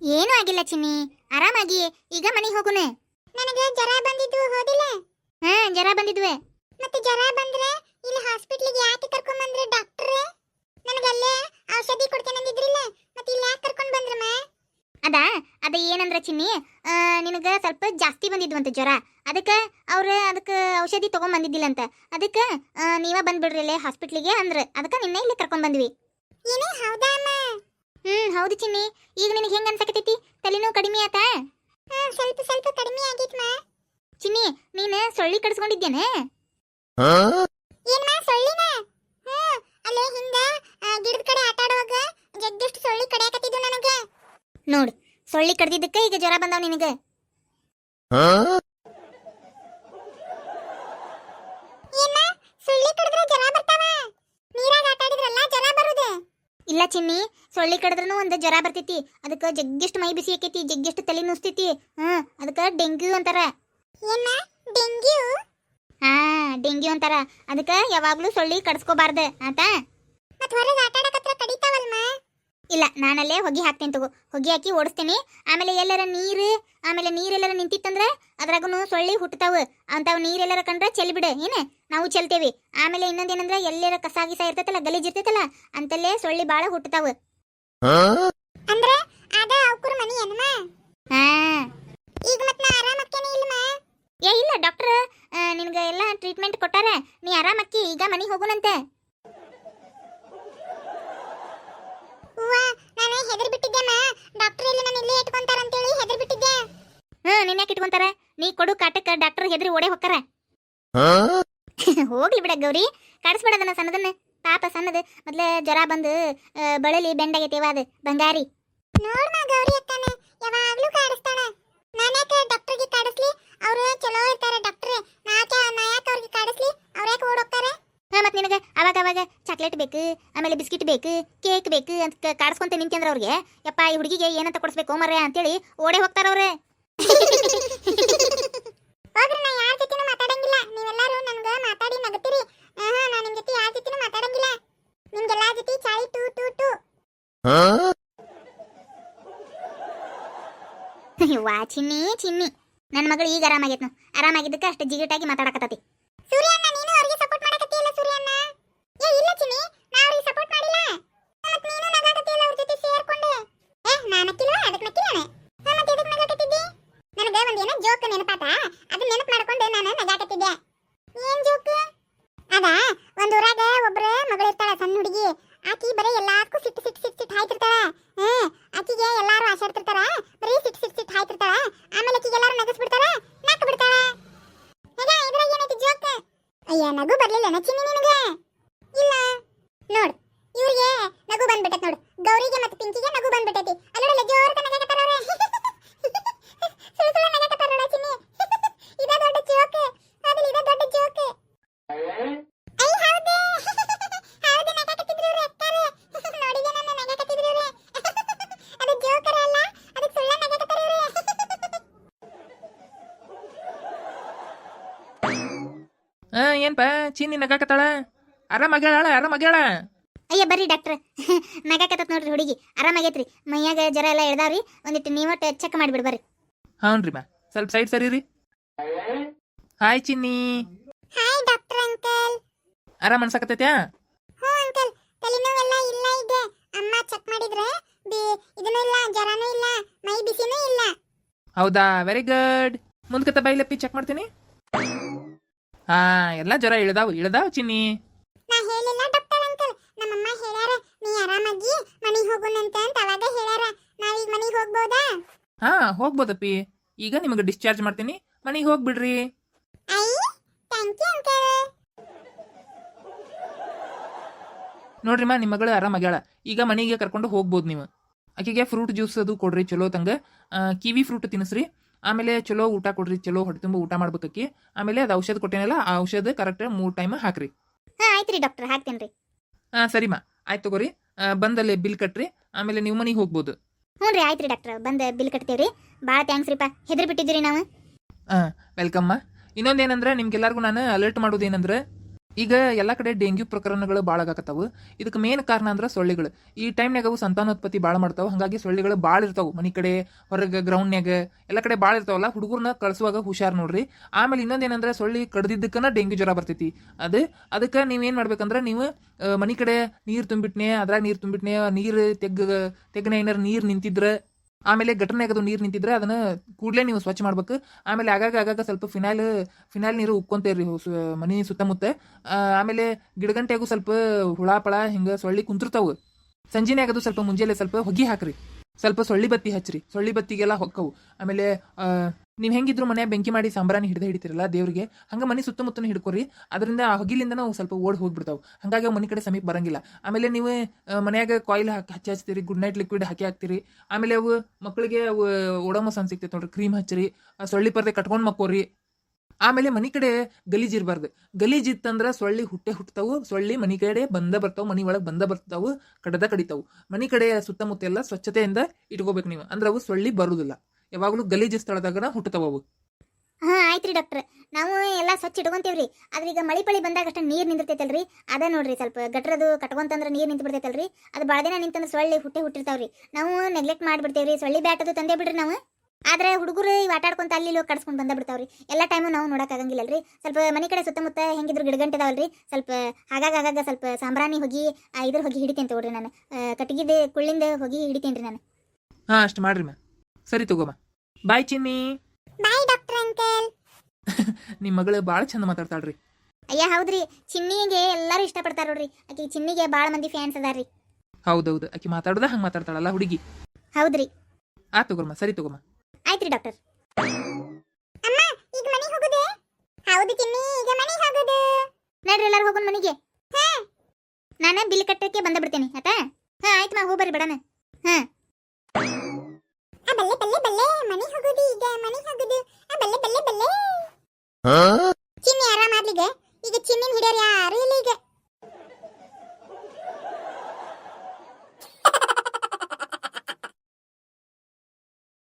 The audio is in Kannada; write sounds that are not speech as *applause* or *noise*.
ಏನೂ ಆಗಿಲ್ಲ ಚಿನ್ನಿ. ಆರಾಮಾಗಿ. ಈಗ ಮನೆಗೆ ಹೋಗುನೆ. ನನಗೆ ಜ್ವರ ಬಂದಿದ್ದು ಹೋದಿಲ್ಲ? ಹಾ ಜ್ವರ ಬಂದಿದ್ವೆ. ಮತ್ತೆ ಜ್ವರ ಬಂದ್ರೆ ಇಲ್ಲಿ ಹಾಸ್ಪಿಟ್ಲಿಗೆ ಯಾಕೆ ಕರ್ಕೊಂಡ್ ಬಂದ್ರೆ ನನಗೆ ಅಲ್ಲೇ ಔಷಧಿ ಕೊಡ್ತೇನೆ ಅಂದಿದ್ರಿಲ್ಲ. ಮತ್ತೆ ಇಲ್ಲಿ ಯಾಕೆ ಕರ್ಕೊಂಡ್ ಬಂದ್ರಮ್ಮ ಅದ? ಅದ ಏನಂದ್ರ ಚಿನ್ನಿ ನಿನಗ ಸ್ವಲ್ಪ ಜಾಸ್ತಿ ಬಂದಿದ್ವಂತೆ ಜ್ವರ. ಅದಕ್ಕೆ ಅವ್ರ ಅದಕ್ಕೆ ಔಷಧಿ ತಗೊಂಡ್ ಬಂದಿದ್ದಿಲ್ಲ ಅಂತ ಅದಕ್ಕೆ ನೀವ ಬಂದ್ಬಿಡ್ರಿ ಇಲ್ಲೇ ಹಾಸ್ಪಿಟ್ಲಿಗೆ ಅಂದ್ರೆ. ಅದಕ್ಕೆ ನಿನ್ನೆ ಇಲ್ಲಿ ಕರ್ಕೊಂಡ್ ಬಂದ್ವಿ ಏನೇ ಹೌದಾ ಅಮ್ಮ ಹ್ಮ್ ಹೌದು ಚಿನ್ನಿ. ಈಗ ನಿನಗೆ ಹೆಂಗ ಅನ್ಸಕತೈತಿ ತಲೆನೋವು ಕಡಿಮೆ ಆತಾ? ಸ್ವಲ್ಪ ಸ್ವಲ್ಪ ಕಡಿಮೆ ಆಗೈತ್ಮ ಚಿನ್ನಿ ನೀನು ಸೊಳ್ಳಿ ಕಡಿಸ್ಕೊಂಡಿದ್ದೇನೆ ಏನ್ಮಾ ಸೊಳ್ಳಿನ? ಹ್ಮ್ ಅಲ್ಲೇ ಹಿಂದ ಗಿಡದ ಕಡೆ ಆಟ ಆಡುವಾಗ ಸೊಳ್ಳೆ ಸೊಳ್ಳಿ ಕಡಿಯಾಕತ್ತಿದ್ದು ನನಗೆ. ನೋಡು ಸೊಳ್ಳಿ ಕಡ್ದಿದ್ದಕ್ಕೆ ಈಗ ಜ್ವರ ಬಂದಾವ ನಿನಗೆ. ಏನ ಇಲ್ಲ ಚಿನ್ನಿ ಸೊಳ್ಳಿ ಕಡಿದ್ರೂ ಒಂದು ಜ್ವರ ಬರ್ತೈತಿ. ಅದಕ್ಕೆ ಜಗ್ಗಿಷ್ಟು ಮೈ ಬಿಸಿ ಆಕೈತಿ ಜಗ್ಗಿಷ್ಟು ತಲೆ ನುಸ್ತೈತಿ. ಹ್ಞೂ ಅದಕ್ಕೆ ಡೆಂಗ್ಯೂ ಅಂತಾರ. ಏನ? ಡೆಂಗ್ಯೂ? ಹಾ ಡೆಂಗ್ಯೂ ಅಂತಾರ. ಅದಕ್ಕೆ ಯಾವಾಗಲೂ ಸೊಳ್ಳಿ ಕಡಿಸ್ಕೋಬಾರ್ದು ಆತ? ಇಲ್ಲ ನಾನಲ್ಲೇ ಹೊಗೆ ಹಾಕ್ತೇನೆ ತಗೋ. ಹೊಗೆ ಹಾಕಿ ಓಡಿಸ್ತೀನಿ. ಆಮೇಲೆ ಎಲ್ಲರ ನೀರು ಆಮೇಲೆ ನೀರೆಲ್ಲರ ನಿಂತಿತ್ತಂದ್ರೆ ಅದ್ರಾಗೂ ಸೊಳ್ಳಿ ಹುಟ್ಟತಾವ ಅಂಥವು ನೀರೆಲ್ಲರ ಕಂಡ್ರೆ ಚೆಲ್ಬಿಡು ಬಿಡ ಏನ? ನಾವು ಚೆಲ್ತೇವಿ. ಆಮೇಲೆ ಇನ್ನೊಂದೇನಂದ್ರೆ ಎಲ್ಲರ ಕಸ ಗಿಸ ಇರ್ತೈತಲ್ಲ ಗಲೀಜ್ ಇರ್ತೈತಲ್ಲ ಅಂತಲ್ಲೇ ಸೊಳ್ಳಿ ಭಾಳ ಹುಟ್ಟತಾವ ಅಂದ್ರ ಅದ ಅವ್ಕುರ್ ಮನಿ ಏನಮ್ಮ? ಹಾ. ಈಗ ಮತ್ ನಾ ಆರಾಮಕ್ಕೇನೆ ಇಲ್ಲಮ್ಮ? ಏ ಇಲ್ಲ ಡಾಕ್ಟರ್ ನಿನಗೆ ಎಲ್ಲ ಟ್ರೀಟ್ಮೆಂಟ್ ಕೊಟ್ಟಾರ. ನೀ ಆರಾಮ ಅಕ್ಕಿ ಈಗ ಮನಿ ಹೋಗುನಂತೆ. ನಾನು ಹೆದರ್ ಬಿಟ್ಟಿದ್ದೆಮ್ಮ. ಡಾಕ್ಟರ್ ಇಲ್ಲಿ ನಾನು ಇಲ್ಲಿ ಇಟ್ಕೊಂತಾರ ಅಂತ ಹೇಳಿ ಹೆದರ್ ಬಿಟ್ಟಿದ್ದೆ. ಹ್ಮ್ ಯಾಕೆ ಇಟ್ಕೊಂತಾರ? ನೀ ಕೊಡು ಕಾಟಕ್ಕ ಡಾಕ್ಟರ್ ಹೆದರಿ ಓಡೆ ಹೋಗ್ತಾರ. *laughs* ಹೋಗ್ಲಿ ಬಿಡ ಗೌರಿ ಕಾಡಿಸ್ಬೇಡ ಅದನ್ನ ಸಣ್ಣದನ್ನ. ಪಾಪ ಸಣ್ಣದು ಮೊದ್ಲೇ ಜ್ವರ ಬಂದು ಬಳಲಿ ಬೆಂಡಾಗೈತೇವ ಅದು ಬಂಗಾರಿ. ನೋಡ್ಮ ಗೌರಿ ಅಕ್ಕನ ಯಾವಾಗ್ಲೂ ಕಾಡಿಸ್ತಾಳ. ನಾನ್ಯಾಕೆ ಡಾಕ್ಟರ್ಗೆ ಕಾಡಿಸ್ಲಿ? ಅವರು ಚಲೋ ಇರ್ತಾರೆ ಡಾಕ್ಟ್ರೆ. ನಾಕೆ ನಾ ಯಾಕೆ ಅವ್ರಿಗೆ ಕಾಡಿಸ್ಲಿ? ಅವ್ರ ಯಾಕೆ ಓಡೋಗ್ತಾರೆ? ಹಾ ಮತ್ತೆ ನಿನಗೆ ಅವಾಗ ಅವಾಗ ಚಾಕ್ಲೇಟ್ ಬೇಕು ಆಮೇಲೆ ಬಿಸ್ಕಿಟ್ ಬೇಕು ಕೇಕ್ ಬೇಕು ಅಂತ ಕಾಡಿಸ್ಕೊಂತ ನಿಂತ್ಯಂದ್ರ ಅವ್ರಿಗೆ. ಯಪ್ಪ ಈ ಹುಡುಗಿಗೆ ಏನಂತ ಕೊಡಿಸ್ಬೇಕು ಮರ್ರೆ ಅಂತೇಳಿ ಓಡೇ ಹೋಗ್ತಾರ ಅವ್ರೆ. ಹೋಗ್ರಿ ನಾ ಯಾರ ಜೊತೆನೂ ಮಾತಾಡಂಗಿಲ್ಲ. ನೀವೆಲ್ಲರೂ ನನಗೆ ಮಾತಾಡಿ ನಗತ್ತೀರಿ ಆಹಾ ನಾನು ನಿಮ್ಮ ಜೊತೆ ಯಾರ ಜೊತೆನೂ ಮಾತಾಡಂಗಿಲ್ಲ. ನಿಮ್ಗೆಲ್ಲಾ ಜೊತೆ ಚಾಳಿ ಟೂ ಟೂ ಟೂ. ವಾ ಚಿನ್ನಿ ಚಿನ್ನಿ. ನನ್ನ ಮಗಳು ಈಗ ಆರಾಮಾಗೈತ್ ಆರಾಮಾಗಿದ್ದಕ್ಕೆ ಅಷ್ಟು ಜಿಗಿಟಾಗಿ ಮಾತಾಡಕತ್ತತಿ. ಸೂರ್ಯಣ್ಣ ನೀನು ಅವ್ರಿಗೆ ಸಪೋರ್ಟ್ ಮಾಡಕತ್ತಿಯಲ್ಲ ಸೂರ್ಯಣ್ಣ ಏ ಇಲ್ಲ ಚಿನ್ನಿ ನಾ ಅವ್ರಿಗೆ ಸಪೋರ್ಟ್ ಮಾಡಿಲ್ಲ ಮತ್ ನೀನು ನಗಾಕತ್ತಿಯಲ್ಲ ಅವ್ರ ಜೊತೆ ಸೇರ್ಕೊಂಡು ಏ ನಾನಕ್ಕಿಲ್ಲ ಅದಕ್ಕೆ ನಕ್ಕಿಲ್ಲ ಹಾ ಮತ್ತೆ ಎದಕ್ಕೆ ನಗಾಕತ್ತಿದ್ದಿ ನನಗೆ ಒಂದ್ ಏನೋ ಜೋಕ್ ನೆನಪಾತ ಅದನ್ನ ನೆನಪು ಮಾಡ್ಕೊಂಡು ನಾನು ನಗಾಕತ್ತಿದ್ದೆ ಏನ್ ಜೋಕ್ ಅದ ಒಂದ್ ಊರಾಗ ಒಬ್ರ ಮಗಳು ಇರ್ತಾಳ ಸಣ್ಣ ಹುಡುಗಿ ಆಕಿ ಬರೀ ಎಲ್ಲಾರ್ಗೂ ಸಿಟ್ಟು ಸಿಟ್ಟು ಸಿಟ್ಟು ಸಿಟ್ಟು ಹಾಯ್ತಿರ್ತಾಳ ಹ್ಮ್ ಆಕಿಗೆ ಎಲ್ಲಾರು ಆಶಾಡ್ತಿರ್ತಾರ ಬರೀ ಸಿಟ್ಟು ಸಿಟ್ಟು ಸಿಟ್ಟು ಹಾಯ್ತಿರ್ತಾಳ ಆಮೇಲೆ ಆಕಿಗೆ ಎಲ್ಲಾರು ನಗಸ್ಬಿಡ್ತಾರ ನಕ್ಕ ಬಿಡ್ತಾಳ ಹೇಗ ಇದ್ರಾಗ ಏನೈತಿ ಜೋಕ್ ಅಯ್ಯ ನಗು ಬರ್ಲಿಲ್ಲ ನಚ್ಚಿನಿ ನಿನಗೆ ಇಲ್ಲ ನೋಡ್ ಇವ್ರಿಗೆ ನಗು ಬಂದ್ಬಿಟ್ಟೈತಿ ನೋಡು ಗೌರಿಗೆ ಮತ್ತೆ ಪಿಂಕಿಗೆ ನಗು ಬಂದ್ಬಿಟ್ಟೈತಿ ಅಲ್ಲೋಡಲ್ಲ ಜೋರ್ ನಗಾಕತ್ತಾರ ಅವ್ರೆ ಸುಳ್ಳು ಸುಳ್ಳು ನಗಾಕತ್ತಾರ ನೋಡ ಚಿನ್ನಿ ಇದ ದೊಡ್ಡ ಜೋಕ್ ಅದಿಲ್ಲ ಇದ ದೊಡ್ಡ ಜೋಕ್ ಐ ಹೌದೇ ಹೌದು ನಗಾಕತ್ತಿದ್ರು ಇವ್ರು ಅಕ್ಕಾರೆ ನೋಡಿದೆ ನನ್ನ ನಗಾಕತ್ತಿದ್ರು ಇವ್ರು ಅದು ಜೋಕರ ಅಲ್ಲ ಅದು ಸುಳ್ಳ ನಗಾಕತ್ತಾರ ಇವ್ರು ಆ ಏನ್ಪ? ಚೀನಿ ನಗಾಕತ್ತಾಳ? ಆರಾಮಾಗ್ಯಾಳ ಆರಾಮಾಗ್ಯಾಳ? ಅಯ್ಯ ಬರ್ರಿ ಡಾಕ್ಟ್ರ್. *laughs* ನಗಾಕತ್ತತ್ ನೋಡ್ರಿ ಹುಡುಗಿ. ಆರಾಮಾಗೈತ್ರಿ. ಮೈಯಾಗ ಜ್ವರ ಎಲ್ಲ ಎಳ್ದಾವ್ರಿ. ಒಂದಿಟ್ಟು ನೀವು ಚೆಕ್ ಮಾಡಿಬಿಡ್ ಬರ್ರಿ. ಹೌನ್ರಿ ಮಾ. ಸ್ವಲ್ಪ ಸೈಡ್ ಸರಿ ರೀ ಹಾಯ್ ಚಿನ್ನಿ ಹಾಯ್ ಡಾಕ್ಟರ್ ಅಂಕಲ್ ಆರಾಮ್ ಅನ್ಸಕತ್ತೈತ್ಯಾ? ಹ್ಞೂ ಅಂಕಲ್ ತಲೆನೋವೆಲ್ಲ ಇಲ್ಲ ಇದೆ. ಅಮ್ಮ ಚೆಕ್ ಮಾಡಿದ್ರೆ ಬಿ ಇದನ್ನೂ ಇಲ್ಲ ಜ್ವರನೂ ಇಲ್ಲ ಮೈ ಬಿಸಿನೂ ಇಲ್ಲ. ಹೌದಾ? ವೆರಿ ಗುಡ್ ಮುಂದ್ಕತ್ತ ಬೈಲಪ್ಪಿ ಚೆಕ್ ಮಾಡ್ತೀನಿ. ಹಾ ಎಲ್ಲ ಜ್ವರ ಇಳ್ದಾವ್ ಇಳ್ದಾವ್ ಚಿನ್ನಿ. ನಾ ಹೇಳಿಲ್ಲ ಡಾಕ್ಟರ್ ಅಂಕಲ್. ನಮ್ಮಮ್ಮ ಹೇಳ್ಯಾರ ನೀ ಆರಾಮಾಗಿ ಮನೆಗೆ ಅಂತ ಅವಾಗ ಹೇಳ್ಯಾರ. ನಾವೀಗ ಮನೆಗೆ ಹೋಗ್ಬೋದಾ? ಹಾ ಹೋಗ್ಬೋದಪ್ಪಿ. ಈಗ ನಿಮಗೆ ಡಿಸ್ಚಾರ್ಜ್ ಮಾಡ್ತೀನಿ. ಮನೆಗೆ ಹೋಗ್ಬಿಡ್ರಿ ಐ ಥ್ಯಾಂಕ್ ಯು ಅಂಕಲ್. ನೋಡ್ರಿಮ್ಮ ನಿಮ್ಮ ಮಗಳು ಆರಾಮಾಗ್ಯಾಳ ಈಗ ಮನೆಗೆ ಕರ್ಕೊಂಡು ಹೋಗ್ಬೋದು ನೀವು. ಆಕೆಗೆ ಫ್ರೂಟ್ ಜ್ಯೂಸ್ ಅದು ಕೊಡ್ರಿ ಚಲೋ ತಂಗ. ಕಿವಿ ಫ್ರೂಟ್ ತಿನ್ನಿಸ್ರಿ ಆಮೇಲೆ ಚಲೋ ಊಟ ಕೊಡ್ರಿ ಚಲೋ ಹೊಟ್ಟೆ ತುಂಬ ಊಟ ಮಾಡ್ಬೇಕಿ ಆಮೇಲೆ ಅದು ಔಷಧ ಕೊಟ್ಟೇನಲ್ಲ ಆ ಔಷಧ ಕರೆಕ್ಟ್ ಮೂರು ಟೈಮ್ ಹಾಕ್ರಿ. ಹಾ ಆಯ್ತು ರೀ ಡಾಕ್ಟರ್ ಹಾಕ್ತೇನೆ ರೀ ಹಾಂ ಸರಿಮಾ ಆಯ್ತು ತಗೋರಿ. ಬಂದಲ್ಲಿ ಬಿಲ್ ಕಟ್ರಿ. ಆಮೇಲೆ ನೀವು ಮನೆಗೆ ಹೋಗ್ಬೋದು. ಹ್ಞೂ ರೀ ಆಯ್ತು ರೀ ಡಾಕ್ಟರ್ ಬಂದ ಬಿಲ್ ಕಟ್ತೇವ್ರಿ. ಭಾಳ ಥ್ಯಾಂಕ್ಸ್ ರೀಪಾ. ಹೆದ್ರಿ ಬಿಟ್ಟಿದ್ದೀರಿ ನಾವು. ಹಾಂ ವೆಲ್ಕಮ್ಮ ಇನ್ನೊಂದೇನಂದ್ರೆ ನಿಮ್ಗೆಲ್ಲರಿಗೂ ನಾನು ಅಲರ್ಟ್ ಮಾಡೋದೇನಂದ್ರೆ ಈಗ ಎಲ್ಲ ಕಡೆ ಡೆಂಗ್ಯೂ ಪ್ರಕರಣಗಳು ಭಾಳ ಆಗಕತ್ತಾವು ಇದಕ್ಕೆ ಮೇನ್ ಕಾರಣ ಅಂದ್ರೆ ಸೊಳ್ಳೆಗಳು. ಈ ಟೈಮ್ನಾಗ ಅವು ಸಂತಾನೋತ್ಪತ್ತಿ ಭಾಳ ಮಾಡ್ತಾವೆ. ಹಾಗಾಗಿ ಸೊಳ್ಳೆಗಳು ಭಾಳ ಇರ್ತಾವೆ. ಮನೆ ಕಡೆ, ಹೊರಗೆ ಗ್ರೌಂಡ್ನಾಗ ಎಲ್ಲ ಕಡೆ ಭಾಳ ಇರ್ತಾವಲ್ಲ ಹುಡುಗರನ್ನ ಕಳ್ಸುವಾಗ ಹುಷಾರು ನೋಡ್ರಿ. ಆಮೇಲೆ ಇನ್ನೊಂದೇನಂದ್ರೆ ಸೊಳ್ಳೆ ಕಡ್ದಿದ್ದಕ್ಕನ ಡೆಂಗ್ಯೂ ಜ್ವರ ಬರ್ತೈತಿ. ಅದು, ಅದಕ್ಕೆ ನೀವೇನು ಮಾಡ್ಬೇಕಂದ್ರೆ ನೀವು ಮನೆ ಕಡೆ ನೀರು ತುಂಬಿಟ್ನೆ, ಅದ್ರಾಗ ನೀರು ತುಂಬಿಟ್ನೆ, ನೀರು ತೆಗ್ ತೆಗ್ನೇ ಏನಾರು ನೀರು ನಿಂತಿದ್ರೆ ಆಮೇಲೆ ಘಟನೆಗದು ನೀರು ನಿಂತಿದ್ರೆ ಅದನ್ನ ಕೂಡಲೇ ನೀವು ಸ್ವಚ್ಛ ಮಾಡ್ಬೇಕು. ಆಮೇಲೆ ಆಗಾಗ ಆಗಾಗ ಸ್ವಲ್ಪ ಫಿನಾಲ್ ಫಿನಾಲ್ ನೀರು ಉಕ್ಕೊಂತೇರಿ ಮನೆ ಸುತ್ತಮುತ್ತ. ಆಮೇಲೆ ಗಿಡಗಂಟೆಗೂ ಸ್ವಲ್ಪ ಹುಳ ಪಳ ಹಿಂಗೆ ಸೊಳ್ಳಿ ಕುಂತಿರ್ತಾವು. ಅದು ಸ್ವಲ್ಪ ಮುಂಜಾನೆ ಸ್ವಲ್ಪ ಹೊಗಿ ಹಾಕ್ರಿ. ಸ್ವಲ್ಪ ಸೊಳ್ಳಿ ಬತ್ತಿ ಹಚ್ಚಿರಿ ಸೊಳ್ಳಿ ಬತ್ತಿಗೆಲ್ಲ ಹೊಕ್ಕವು. ಆಮೇಲೆ ನೀವು ಹೆಂಗಿದ್ರು ಮನೆ ಬೆಂಕಿ ಮಾಡಿ ಸಂಬರಾನಿ ಹಿಡ್ದು ಹಿಡಿತಿರಲ್ಲ ದೇವ್ರಿಗೆ, ಹಂಗೆ ಮನೆ ಸುತ್ತಮುತ್ತಲೂ ಹಿಡ್ಕೊರಿ. ಅದರಿಂದ ಆ ಹೊಗಿಲಿಂದ ನಾವು ಸ್ವಲ್ಪ ಓಡ್ ಹೋಗ್ಬಿಡ್ತಾವೆ. ಹಾಗಾಗಿ ಮನೆ ಕಡೆ ಸಮೀಪ ಬರಂಗಿಲ್ಲ. ಆಮೇಲೆ ನೀವು ಮನೆಯಾಗ ಕಾಯಿಲ್ ಹಾಕಿ, ಹಚ್ಚಿ ಹಚ್ತೀರಿ ಗುಡ್ ನೈಟ್ ಲಿಕ್ವಿಡ್ ಹಾಕಿ ಹಾಕ್ತೀರಿ. ಆಮೇಲೆ ಅವು ಮಕ್ಕಳಿಗೆ ಅವು ಓಡೋಮಸ್ ಸಿಗ್ತೈತೆ ನೋಡ್ರಿ ಕ್ರೀಮ್ ಹಚ್ಚಿರಿ ಸೊಳ್ಳಿ ಪರದೆ ಕಟ್ಕೊಂಡು ಮಕ್ಕೋರಿ. ಆಮೇಲೆ ಮನೆ ಕಡೆ ಗಲೀಜ್ ಇರಬಾರ್ದು. ಗಲೀಜ್ ಇತ್ತಂದ್ರೆ ಸೊಳ್ಳಿ ಹುಟ್ಟೆ ಹುಟ್ಟತಾವು ಸೊಳ್ಳಿ ಮನೆ ಕಡೆ ಬಂದ ಬರ್ತಾವೆ, ಮನೆ ಒಳಗೆ ಬಂದ ಬರ್ತಾವು, ಕಡದ ಕಡಿತಾವು. ಮನೆ ಕಡೆ ಸುತ್ತಮುತ್ತ ಎಲ್ಲ ಸ್ವಚ್ಛತೆಯಿಂದ ಇಟ್ಕೋಬೇಕು ನೀವು. ಅಂದ್ರೆ ಅವು ಸೊಳ್ಳಿ ಬರುದಿಲ್ಲ. ಯಾವಾಗಲೂ ಗಲೀಜು ಸ್ಥಳದಾಗ ಹುಟ್ಟತಾವ ಅವು. ಹಾ ಆಯ್ತ್ರಿ ಡಾಕ್ಟರ್. ನಾವು ಎಲ್ಲಾ ಸ್ವಚ್ಛ ಇಟ್ಕೊಂತೇವ್ರಿ. ಆದ್ರೆ ಈಗ ಮಳಿ ಪಳಿ ಬಂದಾಗ ಅಷ್ಟ ನೀರ್ ನಿಂತಿರ್ತೈತಲ್ರಿ ಅದ ನೋಡ್ರಿ ಸ್ವಲ್ಪ ಗಟ್ರದು ಕಟ್ಕೊಂತಂದ್ರ ನೀರ್ ನಿಂತು ಬಿಡ್ತೈತಲ್ರಿ ಅದು ಭಾಳ ದಿನ ನಿಂತಂದ್ರ ಸೊಳ್ಳೆ ಹುಟ್ಟೆ ಹುಟ್ಟಿರ್ತಾವ್ರಿ. ನಾವು ನೆಗ್ಲೆಕ್ಟ್ ಮಾಡ್ಬಿಡ್ತೇವ್ರಿ. ಸೊಳ್ಳಿ ಬ್ಯಾಟ್ ಅದು ತಂದೇ ಬಿಡ್ರಿ ನಾವು. ಆದ್ರೆ ಹುಡುಗರು ಈ ಆಟ ಆಡ್ಕೊಂತ ಅಲ್ಲಿ ಇಲ್ಲಿ ಕಡ್ಸ್ಕೊಂಡ್ ಬಂದ ಬಿಡ್ತಾವ್ರಿ. ಎಲ್ಲಾ ಟೈಮು ನಾವು ನೋಡಕ್ ಆಗಂಗಿಲ್ಲಲ್ರಿ. ಸ್ವಲ್ಪ ಮನೆ ಕಡೆ ಸುತ್ತಮುತ್ತ ಹೆಂಗಿದ್ರು ಗಿಡಗಂಟಿದಾವಲ್ರಿ ಸ್ವಲ್ಪ ಆಗಾಗ ಸ್ವಲ್ಪ ಸಾಂಬ್ರಾಣಿ ಹೋಗಿ ಇದ್ರ ಹೋಗಿ ಹಿಡಿತೇನೆ ತಗೋರಿ ನಾನು. ಕಟ್ಟಿಗೆದ ಕುಳ್ಳಿಂದ ಹೋಗಿ ಹಿಡಿತೇನ್ರಿ ನಾನು. ಹಾ ಅಷ್ಟು ಮಾಡ್ರಿ ಮಾ ಸರಿ ತಗೋಮ ಬಾಯ್ ಚಿನ್ನಿ. ಬಾಯ್ ಡಾಕ್ಟರ್ ಅಂಕಲ್ ನಿಮ್ಮ ಮಗಳು ಭಾಳ ಚಂದ ಮಾತಾಡ್ತಾಳ್ರಿ. ಅಯ್ಯ ಹೌದ್ರಿ. ಚಿನ್ನಿಗೆ ಎಲ್ಲರೂ ಇಷ್ಟಪಡ್ತಾರ ನೋಡ್ರಿ. ಆಕಿ ಚಿನ್ನಿಗೆ ಭಾಳ ಮಂದಿ ಫ್ಯಾನ್ಸ್ ಅದಾರ್ರಿ. ಹೌದೌದು. ಆಕಿ ಮಾತಾಡೋದ ಹಂಗೆ ಮಾತಾಡ್ತಾಳಲ್ಲ ಹುಡುಗಿ. ಹೌದ್ರಿ. ಆ ತಗೋಮ್ಮ ಸರಿ ತಗೋಮ ಆಯ್ತ್ರಿ ಡಾಕ್ಟರ್ ಅಮ್ಮ ಈಗ ಮನೆಗೆ ಹೋಗೋದೆ? ಹೌದು ಚಿನ್ನಿ ಈಗ ಮನೆಗೆ ಹೋಗೋದು. ನಡ್ರಿ ಎಲ್ಲರೂ ಹೋಗೋಣ ಮನೆಗೆ. ನಾನು ಬಿಲ್ ಕಟ್ಟಕ್ಕೆ ಬಂದ ಬಿಡ್ತೀನಿ ಆಯ್ತಾ ಹಾ ಆಯ್ತು ಮಾ ಹೋಗ್ಬರ್ರಿ ಬಿಡಣ. ಹಾ. ಬಲ್ಲೆ ಬಲ್ಲೆ ಬಲ್ಲೆ ಮನೆ ಹೋಗೋದು ಈಗ ಮನೆ ಹೋಗುದು.